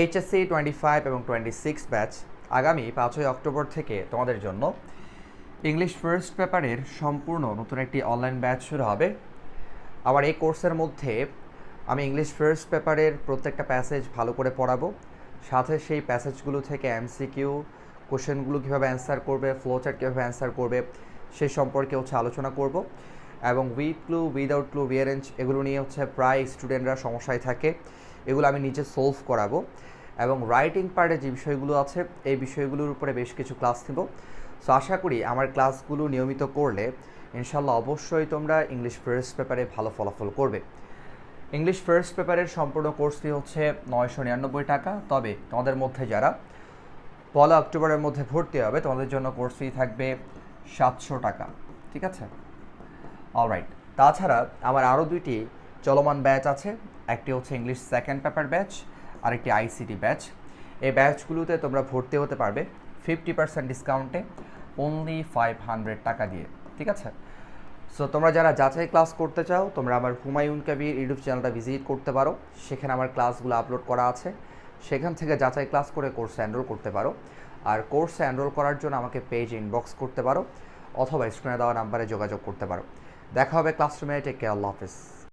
HSC twenty five এবং twenty six batch আগামী পাঁচই অক্টোবর থেকে তোমাদের জন্য ইংলিশ ফার্স্ট পেপারের সম্পূর্ণ নতুন একটি অনলাইন ব্যাচ শুরু হবে। আবার এই কোর্সের মধ্যে আমি ইংলিশ ফার্স্ট পেপারের প্রত্যেকটা প্যাসেজ ভালো করে পড়াবো। সাথে সেই প্যাসেজগুলো থেকে এমসিকিউ কোশ্চেনগুলো কীভাবে অ্যান্সার করবে ফ্লোচার্ট কীভাবে অ্যান্সার করবে, সে সম্পর্কে হচ্ছে আলোচনা করব। এবং with clue without clue rearrange এগুলো নিয়ে হচ্ছে প্রায় স্টুডেন্টরা সমস্যায় থাকে। এগুলো আমি নিজে সলভ করাবো। এবং রাইটিং পার্টে যে বিষয়গুলো আছে, এই বিষয়গুলোর উপরে বেশ কিছু ক্লাস নেব। সো আশা করি আমার ক্লাসগুলো নিয়মিত করলে ইনশাল্লাহ অবশ্যই তোমরা ইংলিশ ফার্স্ট পেপারে ভালো ফলাফল করবে। ইংলিশ ফার্স্ট পেপারের সম্পূর্ণ কোর্স ফি হচ্ছে নয়শো নিরানব্বই টাকা। তবে তোমাদের মধ্যে যারা পয়লা অক্টোবরের মধ্যে ভর্তি হবে, তোমাদের জন্য কোর্স ফি থাকবে সাতশো টাকা। ঠিক আছে? অলরাইট তাছাড়া আমার আরও দুইটি চলমান ব্যাচ আছে। একটি হচ্ছে ইংলিশ সেকেন্ড পেপার ব্যাচ আরেকটি আইসিটি ব্যাচ এই ব্যাচগুলোতে তোমরা ভর্তি হতে পারবে ফিফটি পার্সেন্ট ডিসকাউন্টে অনলি ফাইভ হান্ড্রেড টাকা দিয়ে, ঠিক আছে? সো তোমরা যারা যাচাই ক্লাস করতে চাও, তোমরা আমার হুমায়ুন কবির ইউটিউব চ্যানেলটা ভিজিট করতে পারো। সেখানে আমার ক্লাসগুলো আপলোড করা আছে। সেখান থেকে যাচাই ক্লাস করে কোর্সে এনরোল করতে পারো। আর কোর্সে এনরোল করার জন্য আমাকে পেজ ইনবক্স করতে পারো, অথবা স্ক্রিনে দেওয়া নাম্বারে যোগাযোগ করতে পারো। দেখা হবে ক্লাসরুমে টেক কেয়ার আল্লাহ হাফিজ।